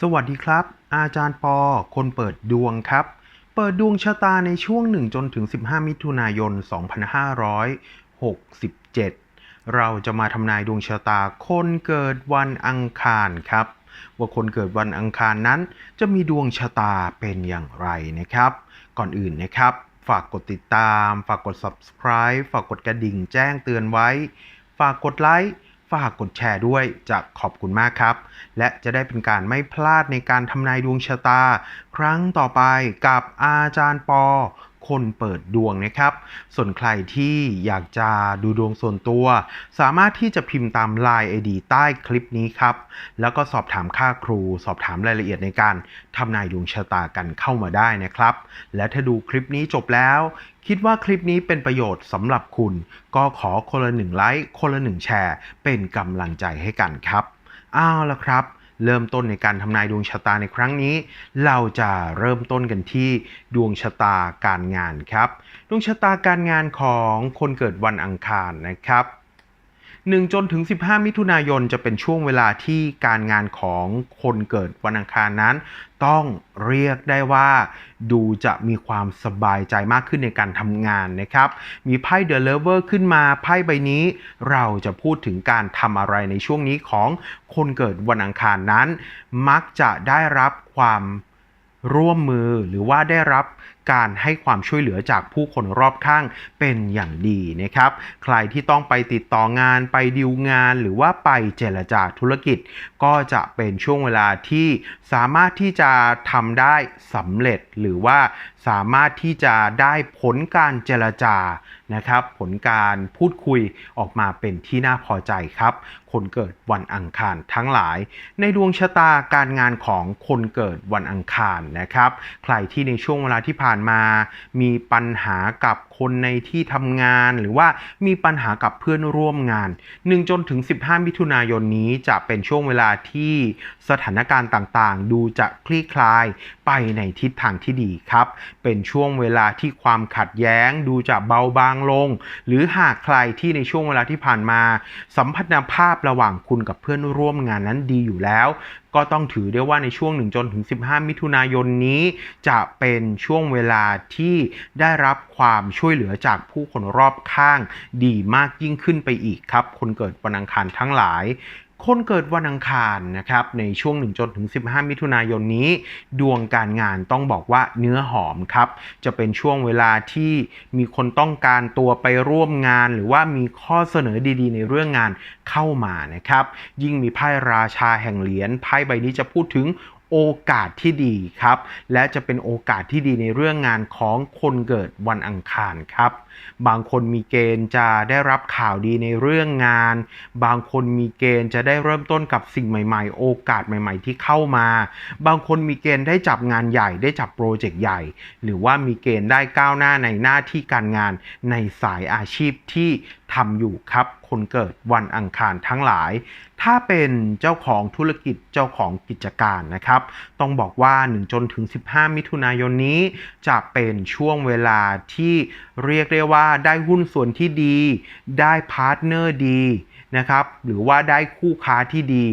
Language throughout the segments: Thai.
สวัสดีครับ อาจารย์ปอ คนเปิดดวงครับ เปิดดวงชะตาในช่วง 1 จนถึง 15 มิถุนายน 2567 เราจะมาทำนายดวงชะตาคนเกิดวันอังคารครับ ว่าคนเกิดวันอังคารนั้น จะมีดวงชะตาเป็นอย่างไรนะครับ ก่อนอื่นนะครับ ฝากกดติดตาม ฝากกด subscribe ฝากกดกระดิ่งแจ้งเตือนไว้ ฝากกดไลค์ ฝากกดแชร์ด้วยจะขอบคุณมากครับ และจะได้เป็นการไม่พลาดในการทำนายดวงชะตา ครั้งต่อไปกับอาจารย์ปอ คนเปิดดวงนะครับ ส่วนใครที่อยากจะดูดวงส่วนตัว สามารถที่จะพิมพ์ตาม Line ID ใต้คลิปนี้ครับ แล้วก็สอบถามค่าครู สอบถามรายละเอียดในการทำนายดวงชะตากันเข้ามาได้นะครับ และถ้าดูคลิปนี้จบแล้ว คิดว่าคลิปนี้เป็นประโยชน์สำหรับคุณ ก็ขอคนละหนึ่งไลค์คนละหนึ่งแชร์ เป็นกำลังใจให้กันครับเอาวละครับ เริ่มต้นในการทำนายดวงชะตาในครั้งนี้ เราจะเริ่มต้นกันที่ดวงชะตาการงานครับ ดวงชะตาการงานของคนเกิดวันอังคารนะครับ1จนถึง 15 มิถุนายนจะเป็นช่วงเวลาที่การงานของคนเกิดวันอังคารนั้น ต้องเรียกได้ว่า ดูจะมีความสบายใจมากขึ้นในการทำงานนะครับ มีไพ่เดอะเลเวอร์ขึ้นมาไพ่ใบนี้ เราจะพูดถึงการทำอะไรในช่วงนี้ของคนเกิดวันอังคารนั้น มักจะได้รับความร่วมมือหรือว่าได้รับ การให้ความช่วยเหลือจากผู้คนรอบข้างเป็นอย่างดีนะครับ ใครที่ต้องไปติดต่องานไปดิวงาน หรือว่าไปเจรจาธุรกิจ ก็จะเป็นช่วงเวลาที่สามารถที่จะทำได้สำเร็จหรือว่าสามารถที่จะได้ผลการเจรจานะครับ ผลการพูดคุยออกมาเป็นที่น่าพอใจครับ คนเกิดวันอังคารทั้งหลาย ในดวงชะตาการงานของคนเกิดวันอังคารนะครับ ใครที่ในช่วงเวลาที่ผ่านมา มีปัญหากับคนในที่ทำงาน หรือว่ามีปัญหากับเพื่อนร่วมงาน 1 จนถึง 15 มิถุนายนนี้จะเป็นช่วงเวลาที่สถานการณ์ต่างๆ ดูจะคลี่คลายไปในทิศทางที่ดีครับ เป็นช่วงเวลาที่ความขัดแย้งดูจะเบาบางลง หรือหากใครที่ในช่วงเวลาที่ผ่านมา สัมพันธภาพระหว่างคุณกับเพื่อนร่วมงานนั้นดีอยู่แล้ว ก็ต้องถือได้ว่าในช่วง1จนถึง 15 มิถุนายนนี้ จะเป็นช่วงเวลาที่ได้รับความช่วยเหลือจากผู้คนรอบข้างดีมากยิ่งขึ้นไปอีกครับ คนเกิดวันอังคารทั้งหลาย คนเกิดวันอังคารนะครับในช่วง1จนถึง 15 มิถุนายนนี้ ดวงการงานต้องบอกว่าเนื้อหอมครับ จะเป็นช่วงเวลาที่มีคนต้องการตัวไปร่วมงาน หรือว่ามีข้อเสนอดีๆ ในเรื่องงานเข้ามานะครับ ยิ่งมีไพ่ราชาแห่งเหรียญไพ่ใบนี้จะพูดถึงโอกาสที่ดีครับ และจะเป็นโอกาสที่ดีในเรื่องงานของคนเกิดวันอังคารครับ บางคนมีเกณฑ์จะได้รับข่าวดีในเรื่องงาน บางคนมีเกณฑ์จะได้เริ่มต้นกับสิ่งใหม่ ๆ โอกาสใหม่ ๆ ที่เข้ามา บางคนมีเกณฑ์ได้จับงานใหญ่ ได้จับโปรเจกต์ใหญ่ หรือว่ามีเกณฑ์ได้ก้าวหน้าในหน้าที่การงานในสายอาชีพที่ทำอยู่ครับคนเกิดวันอังคารทั้งหลาย ถ้าเป็นเจ้าของธุรกิจเจ้าของกิจการนะครับ ต้องบอกว่า1จนถึง 15 มิถุนายนนี้ จะเป็นช่วงเวลาที่เรียกได้ว่าได้หุ้นส่วนที่ดี ได้พาร์ทเนอร์ดีนะครับหรือว่าได้คู่ค้าที่ดี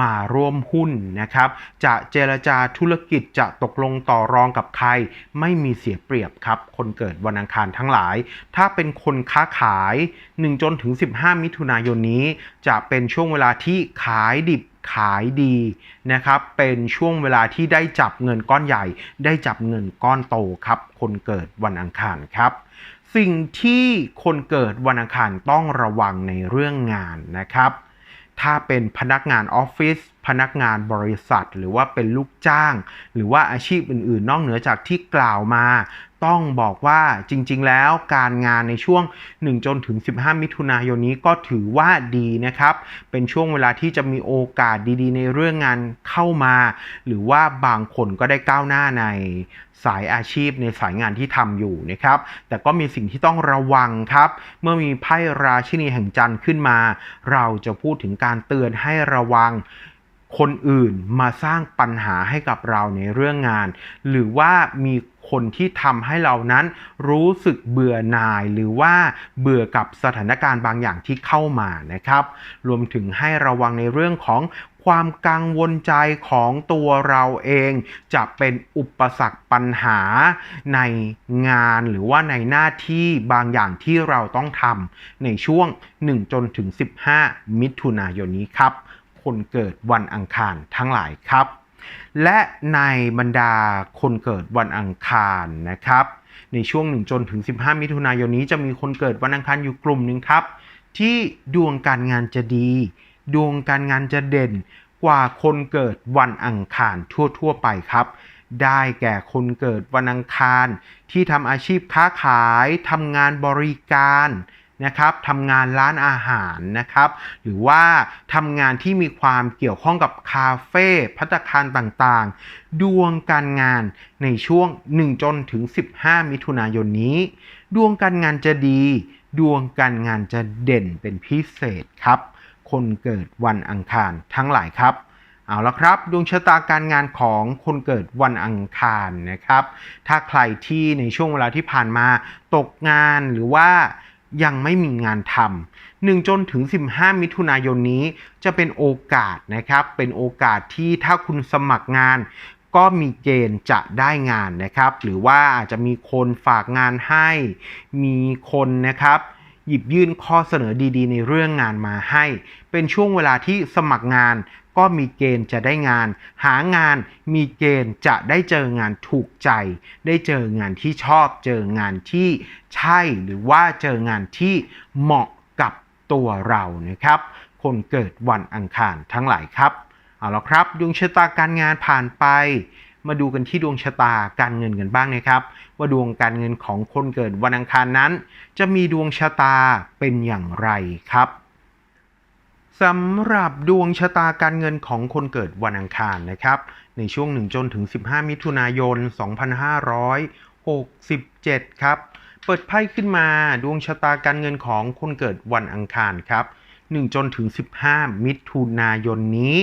มาร่วมหุ้นนะครับ จะเจรจาธุรกิจจะตกลงต่อรองกับใคร ไม่มีเสียเปรียบครับ คนเกิดวันอังคารทั้งหลาย ถ้าเป็นคนค้าขาย1จนถึง 15 มิถุนายนนี้ จะเป็นช่วงเวลาที่ขายดิบขายดีนะครับ เป็นช่วงเวลาที่ได้จับเงินก้อนใหญ่ ได้จับเงินก้อนโตครับ คนเกิดวันอังคารครับ สิ่งที่คนเกิดวันอังคารต้องระวังในเรื่องงานนะครับ ถ้าเป็นพนักงานออฟฟิศพนักงานบริษัท หรือว่าเป็นลูกจ้าง หรือว่าอาชีพอื่นๆ นอกเหนือจากที่กล่าวมา ต้องบอกว่าจริง ๆ แล้วการงานในช่วง 1 จนถึง 15 มิถุนายนนี้ก็ถือว่าดีนะครับ เป็นช่วงเวลาที่จะมีโอกาสดีๆ ในเรื่องงานเข้ามา หรือว่าบางคนก็ได้ก้าวหน้าในสายอาชีพในสายงานที่ทำอยู่นะครับ แต่ก็มีสิ่งที่ต้องระวังครับ เมื่อมีไพ่ราชินีแห่งจันทร์ขึ้นมา เราจะพูดถึงการเตือนให้ระวังคนอื่นมาสร้างปัญหาให้กับเราในเรื่องงาน หรือว่ามี คนที่ทำให้เรานั้นรู้สึกเบื่อหน่าย หรือว่าเบื่อกับสถานการณ์บางอย่างที่เข้ามานะครับ รวมถึงให้ระวังในเรื่องของความกังวลใจของตัวเราเอง จะเป็นอุปสรรคปัญหาในงานหรือว่าในหน้าที่บางอย่างที่เราต้องทำในช่วง 1 จนถึง 15 มิถุนายนนี้ครับ คนเกิดวันอังคารทั้งหลายครับ และในบรรดาคนเกิดวันอังคารนะครับ ในช่วง 1 จนถึง 15 มิถุนายนนี้จะมีคนเกิดวันอังคารอยู่กลุ่มหนึ่งครับ ที่ดวงการงานจะดี ดวงการงานจะเด่นกว่าคนเกิดวันอังคารทั่ว ๆ ไปครับ ได้แก่คนเกิดวันอังคาร ที่ทำอาชีพค้าขายทำงานบริการ นะครับทำงานร้านอาหารนะครับ หรือว่าทำงานที่มีความเกี่ยวข้องกับคาเฟ่พัตคารต่างๆ ดวงการงานในช่วง 1 จนถึง 15 มิถุนายนนี้ ดวงการงานจะดี ดวงการงานจะเด่นเป็นพิเศษครับ คนเกิดวันอังคารทั้งหลายครับเอาละครับดวงชะตาการงานของคนเกิดวันอังคารนะครับ ถ้าใครที่ในช่วงเวลาที่ผ่านมาตกงานหรือว่า ยังไม่มีงานทำหนึ่งจนถึง 15 มิถุนายนนี้จะเป็นโอกาสนะครับ เป็นโอกาสที่ถ้าคุณสมัครงานก็มีเกณฑ์จะได้งานนะครับ หรือว่าอาจจะมีคนฝากงานให้ มีคนนะครับหยิบยื่นข้อเสนอดีๆ ในเรื่องงานมาให้ เป็นช่วงเวลาที่สมัครงาน ก็มีเกณฑ์จะได้งาน หางานมีเกณฑ์จะได้เจองานถูกใจ ได้เจองานที่ชอบ เจองานที่ใช่หรือว่าเจองานที่เหมาะกับตัวเรานะครับ คนเกิดวันอังคารทั้งหลายครับเอาละครับดวงชะตาการงานผ่านไป มาดูกันที่ดวงชะตาการเงินกันบ้างนะครับ ว่าดวงการเงินของคนเกิดวันอังคารนั้น จะมีดวงชะตาเป็นอย่างไรครับ สำหรับดวงชะตาการเงินของคนเกิดวันอังคารนะครับ ในช่วง1จนถึง 15 มิถุนายน 2567 ครับ เปิดไพ่ขึ้นมาดวงชะตาการเงินของคนเกิดวันอังคารครับ 1 จนถึง 15 มิถุนายนนี้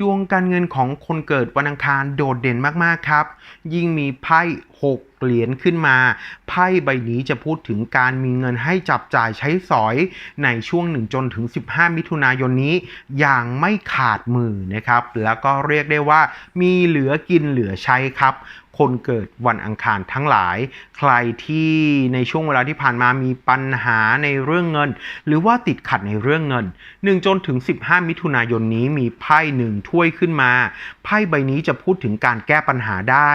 ดวงการเงินของคนเกิดวันอังคารโดดเด่นมาก ๆ ครับ ยิ่งมีไพ่ 6 เหรียญขึ้นมา ไพ่ใบนี้จะพูดถึงการมีเงินให้จับจ่ายใช้สอยในช่วง 1 จนถึง 15 มิถุนายนนี้ อย่างไม่ขาดมือนะครับ แล้วก็เรียกได้ว่ามีเหลือกินเหลือใช้ครับ คนเกิดวันอังคารทั้งหลาย ใครที่ในช่วงเวลาที่ผ่านมามีปัญหาในเรื่องเงิน หรือว่าติดขัดในเรื่องเงิน1จนถึง 15 มิถุนายนนี้มีไพ่หนึ่งถ้วยขึ้นมา ไพ่ใบนี้จะพูดถึงการแก้ปัญหาได้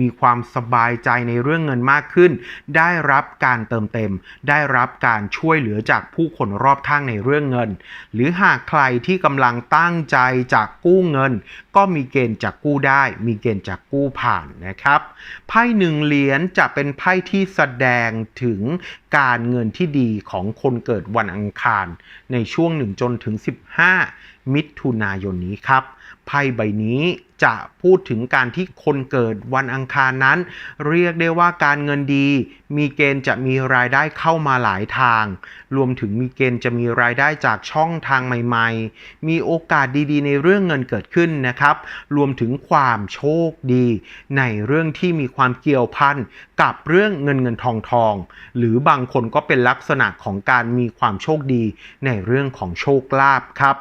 มีความสบายใจในเรื่องเงินมากขึ้น ได้รับการเติมเต็ม ได้รับการช่วยเหลือจากผู้คนรอบข้างในเรื่องเงิน หรือหากใครที่กำลังตั้งใจจากกู้เงิน ก็มีเกณฑ์จากกู้ได้ มีเกณฑ์จากกู้ผ่านนะครับไพ่หนึ่งเหรียญจะเป็นไพ่ที่แสดงถึงการเงินที่ดีของคนเกิดวันอังคาร ในช่วง1จนถึง 15 มิถุนายนนี้ครับไพ่ใบนี้ จะพูดถึงการที่คนเกิดวันอังคารนั้น เรียกได้ว่าการเงินดี มีเกณฑ์จะมีรายได้เข้ามาหลายทาง รวมถึงมีเกณฑ์จะมีรายได้จากช่องทางใหม่ ๆ มีโอกาสดีๆ ในเรื่องเงินเกิดขึ้นนะครับ รวมถึงความโชคดี ในเรื่องที่มีความเกี่ยวพันกับเรื่องเงินเงินทองทอง หรือบางคนก็เป็นลักษณะของการมีความโชคดีในเรื่องของโชคลาภครับ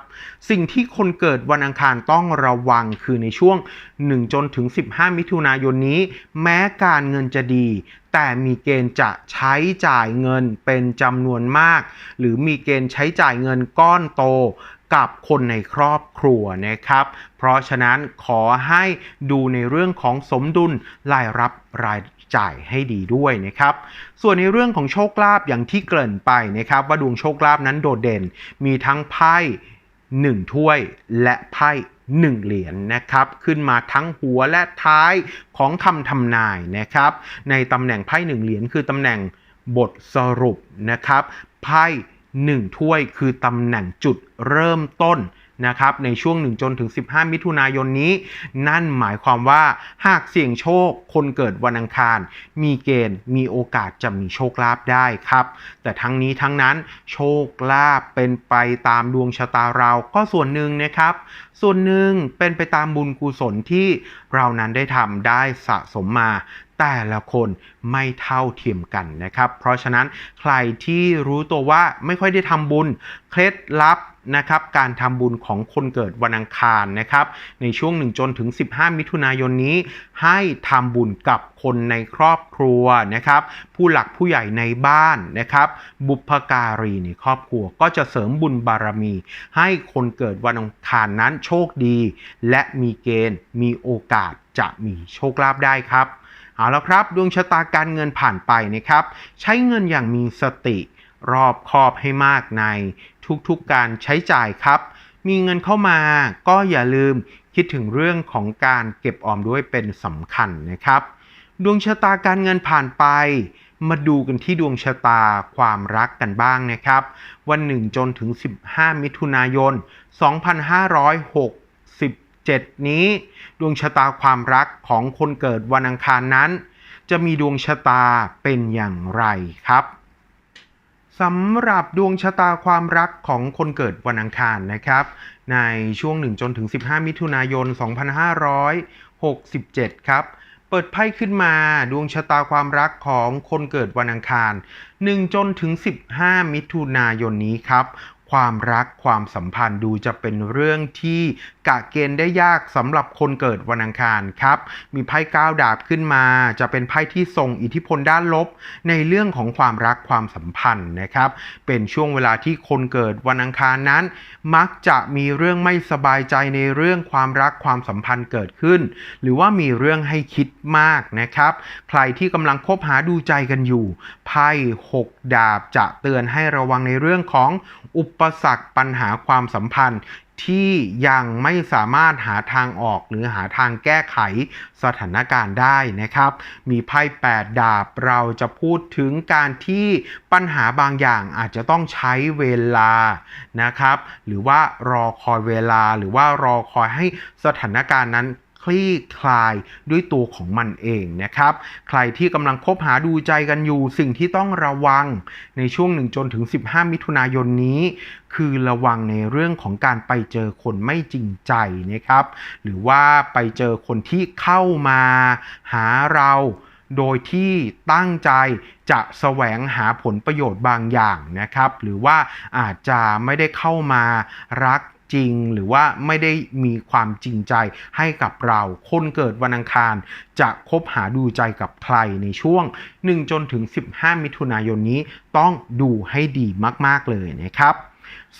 สิ่งที่คนเกิดวันอังคารต้องระวังคือในช่วง1 จนถึง 15 มิถุนายนนี้ แม้การเงินจะดี แต่มีเกณฑ์จะใช้จ่ายเงินเป็นจำนวนมาก หรือมีเกณฑ์ใช้จ่ายเงินก้อนโตกับคนในครอบครัวนะครับ เพราะฉะนั้นขอให้ดูในเรื่องของสมดุลรายรับรายจ่ายให้ดีด้วยนะครับ ส่วนในเรื่องของโชคลาภอย่างที่เกริ่นไปนะครับ ว่าดวงโชคลาภนั้นโดดเด่น มีทั้งไพ่หนึ่งถ้วยและไพ่ หนึ่งเหรียญนะครับ ขึ้นมาทั้งหัวและท้ายของคำทำนายนะครับ ในตำแหน่งไพ่หนึ่งเหรียญคือตำแหน่งบทสรุปนะครับ ไพ่หนึ่งถ้วยคือตำแหน่งจุดเริ่มต้น นะครับในช่วง 1 จนถึง 15 มิถุนายนนี้ นั่นหมายความว่าหากเสี่ยงโชคคนเกิดวันอังคาร มีเกณฑ์มีโอกาสจะมีโชคลาภได้ครับ แต่ทั้งนี้ทั้งนั้นโชคลาภเป็นไปตามดวงชะตาเราก็ส่วนหนึ่งนะครับ ส่วนหนึ่งเป็นไปตามบุญกุศลที่เรานั้นได้ทำได้สะสมมาแต่ละคนไม่เท่าเทียมกันนะครับ เพราะฉะนั้นใครที่รู้ตัวว่าไม่ค่อยได้ทำบุญ เคล็ดลับ นะครับการทำบุญของคนเกิดวันอังคารนะครับในช่วง 1 จนถึง 15 มิถุนายนนี้ ให้ทำบุญกับคนในครอบครัวนะครับผู้หลักผู้ใหญ่ในบ้านนะครับบุพการีในครอบครัวก็จะเสริมบุญบารมี ให้คนเกิดวันอังคารนั้นโชคดี และมีเกณฑ์มีโอกาสจะมีโชคลาภได้ครับเอาละครับ ดวงชะตาการเงินผ่านไปนะครับ ใช้เงินอย่างมีสติรอบคอบให้มากใน ทุกๆการใช้จ่ายครับ มีเงินเข้ามาก็อย่าลืมคิดถึงเรื่องของการเก็บออมด้วยเป็นสำคัญนะครับ ดวงชะตาการเงินผ่านไป มาดูกันที่ดวงชะตาความรักกันบ้างนะครับ วันหนึ่งจนถึง 15 มิถุนายน 2567 นี้ ดวงชะตาความรักของคนเกิดวันอังคารนั้น จะมีดวงชะตาเป็นอย่างไรครับ สำหรับดวงชะตาความรักของคนเกิดวันอังคารนะครับ ในช่วง1จนถึง 15 มิถุนายน 2567 ครับ เปิดไพ่ขึ้นมาดวงชะตาความรักของคนเกิดวันอังคาร1จนถึง 15 มิถุนายนนี้ครับ ความรักความสัมพันธ์ดูจะเป็นเรื่องที่ กะเกณฑ์ได้ยากสำหรับคนเกิดวันอังคารครับ มีไพ่ก้าวดาบขึ้นมา จะเป็นไพ่ที่ส่งอิทธิพลด้านลบ ในเรื่องของความรักความสัมพันธ์นะครับ เป็นช่วงเวลาที่คนเกิดวันอังคารนั้น มักจะมีเรื่องไม่สบายใจในเรื่องความรักความสัมพันธ์เกิดขึ้น หรือว่ามีเรื่องให้คิดมากนะครับ ใครที่กำลังคบหาดูใจกันอยู่ ไพ่หกดาบจะเตือนให้ระวังในเรื่องของอุปสรรคปัญหาความสัมพันธ์ ที่ยังไม่สามารถหาทางออกหรือหาทางแก้ไขสถานการณ์ได้นะครับ มีไพ่8ดาบเราจะพูดถึงการที่ปัญหาบางอย่างอาจจะต้องใช้เวลานะครับ หรือว่ารอคอยเวลาหรือว่ารอคอยให้สถานการณ์นั้น คลี่คลายด้วยตัวของมันเองนะครับ ใครที่กำลังคบหาดูใจกันอยู่ สิ่งที่ต้องระวังในช่วง1จนถึง 15 มิถุนายนนี้ คือระวังในเรื่องของการไปเจอคนไม่จริงใจนะครับ หรือว่าไปเจอคนที่เข้ามาหาเราโดยที่ตั้งใจจะแสวงหาผลประโยชน์บางอย่างนะครับ หรือว่าอาจจะไม่ได้เข้ามารัก จริง หรือว่าไม่ได้มีความจริงใจให้กับเรา คนเกิดวันอังคาร จะคบหาดูใจกับใครในช่วง 1 จนถึง 15 มิถุนายนนี้ต้องดูให้ดีมาก ๆ เลยนะครับ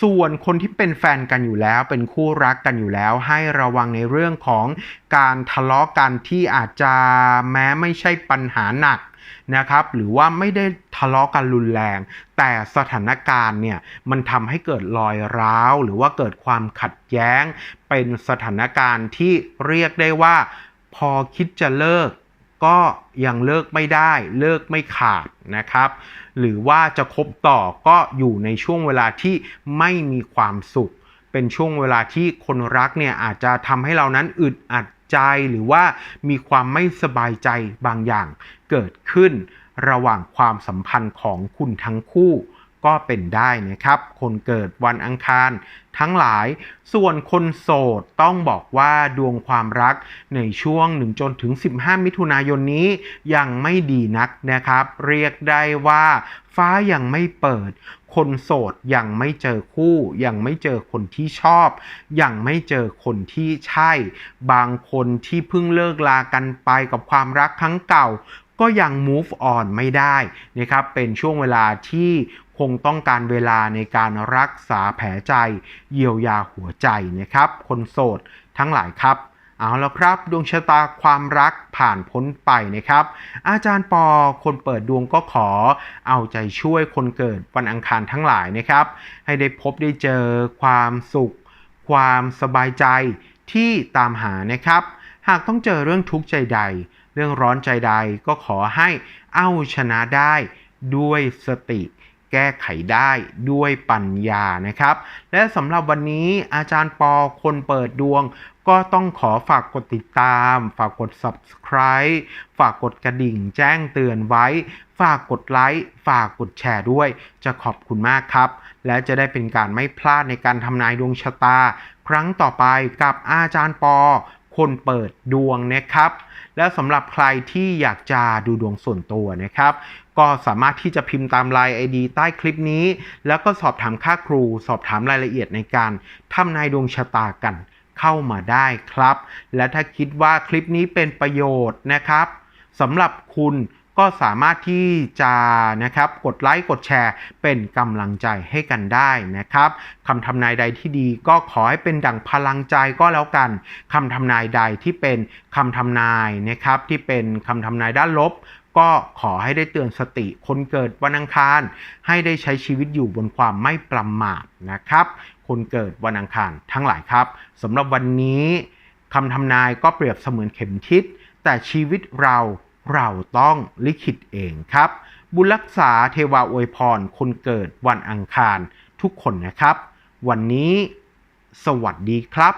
ส่วนคนที่เป็นแฟนกันอยู่แล้วเป็นคู่รักกันอยู่แล้ว ให้ระวังในเรื่องของการทะเลาะกันที่อาจจะแม้ไม่ใช่ปัญหาหนักนะครับหรือว่าไม่ได้ทะเลาะกันรุนแรง แต่สถานการณ์เนี่ยมันทำให้เกิดรอยร้าว หรือว่าเกิดความขัดแย้ง เป็นสถานการณ์ที่เรียกได้ว่า พอคิดจะเลิก ก็ยังเลิกไม่ได้เลิกไม่ขาดนะครับ หรือว่าจะคบต่อก็อยู่ในช่วงเวลาที่ไม่มีความสุข เป็นช่วงเวลาที่คนรักเนี่ยอาจจะทำให้เรานั้นอึดอัดใจหรือว่ามีความไม่สบายใจบางอย่างเกิดขึ้นระหว่างความสัมพันธ์ของคุณทั้งคู่ ก็เป็นได้นะครับ คนเกิดวันอังคารทั้งหลาย ส่วนคนโสดต้องบอกว่าดวงความรักในช่วง1จนถึง 15 มิถุนายนนี้ยังไม่ดีนักนะครับ เรียกได้ว่าฟ้ายังไม่เปิด คนโสดยังไม่เจอคู่ ยังไม่เจอคนที่ชอบ ยังไม่เจอคนที่ใช่ บางคนที่เพิ่งเลิกลากันไปกับความรักครั้งเก่าก็ยัง move on ไม่ได้นะครับ เป็นช่วงเวลาที่ คงต้องการเวลาในการรักษาแผลใจ เยียวยาหัวใจนะครับ คนโสดทั้งหลายครับเอาแล้วครับ ดวงชะตาความรักผ่านพ้นไปนะครับ อาจารย์ปอคนเปิดดวงก็ขอ เอาใจช่วยคนเกิดวันอังคารทั้งหลายนะครับ ให้ได้พบได้เจอความสุข ความสบายใจที่ตามหานะครับ หากต้องเจอเรื่องทุกข์ใจใด เรื่องร้อนใจใดก็ขอให้เอาชนะได้ด้วยสติ แก้ไขได้ด้วยปัญญานะครับ และสำหรับวันนี้อาจารย์ปอคนเปิดดวง ก็ต้องขอฝากกดติดตาม ฝากกด subscribe ฝากกดกระดิ่งแจ้งเตือนไว้ ฝากกดไลค์ ฝากกดแชร์ด้วย จะขอบคุณมากครับ และจะได้เป็นการไม่พลาดในการทำนายดวงชะตา ครั้งต่อไปกับอาจารย์ปอ คนเปิดดวงนะครับ และสำหรับใครที่อยากจะดูดวงส่วนตัวนะครับ ก็สามารถที่จะพิมพ์ตาม Line ID ใต้คลิปนี้ แล้วก็สอบถามค่าครู สอบถามรายละเอียดในการทำนายดวงชะตากันเข้ามาได้ครับ และถ้าคิดว่าคลิปนี้เป็นประโยชน์นะครับสำหรับคุณ ก็สามารถที่จะนะครับกดไลค์กดแชร์ เป็นกำลังใจให้กันได้นะครับคำทำนายใดที่ดีก็ขอให้เป็นดั่งพลังใจก็แล้วกันคำทำนายใดที่เป็นคำทำนายนะครับที่เป็นคำทำนายด้านลบก็ขอให้ได้เตือนสติคนเกิดวันอังคาร ให้ได้ใช้ชีวิตอยู่บนความไม่ประมาทนะครับ คนเกิดวันอังคารทั้งหลายครับสำหรับวันนี้คำทำนายก็เปรียบเสมือนเข็มทิศแต่ชีวิตเรา เราต้องลิขิตเองครับ บุญรักษาเทวาอวยพร คนเกิดวันอังคารทุกคนนะครับ วันนี้ สวัสดีครับ